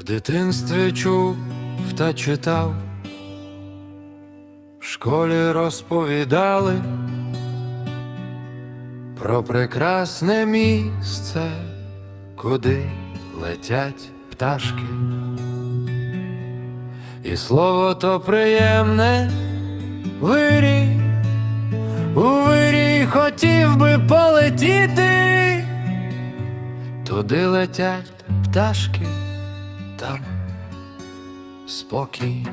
В дитинстві чув та читав, в школі розповідали про прекрасне місце, куди летять пташки. І слово то приємне вирій, у вирій хотів би полетіти, туди летять пташки, там спокій.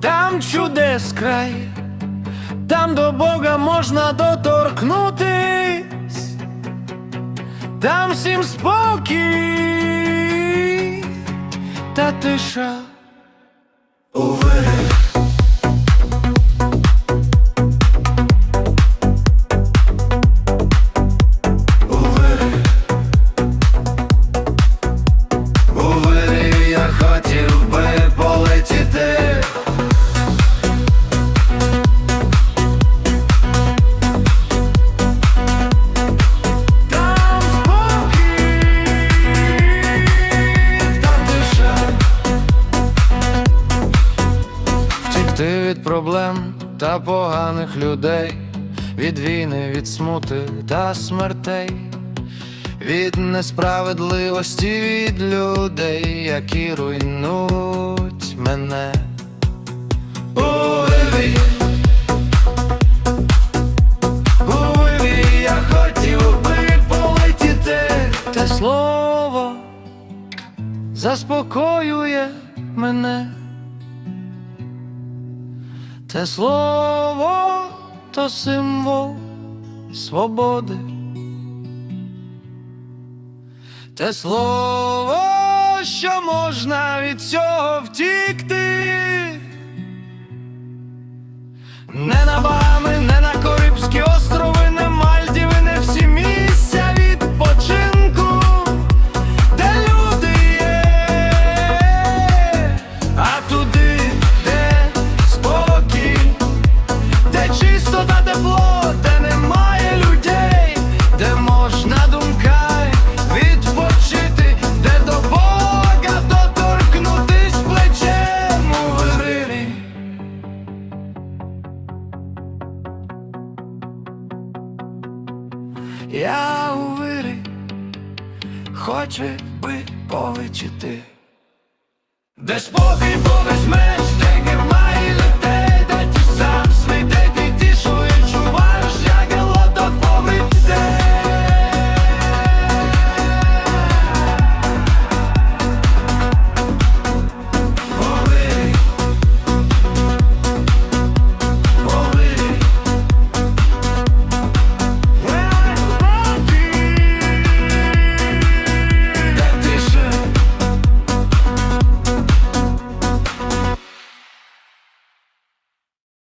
Там чудес край, там до Бога можна доторкнутись, там всім спокій та тиша. Втікти від проблем та поганих людей, від війни, від смути та смертей, від несправедливості від людей, які руйнують мене. У вирі, я хотів би полетіти, те слово заспокоює мене. Те слово то символ свободи. Те слово, що можна від цього втікти. Я у вирі, хоче би полечити, Де спокій, бо без меж, де немає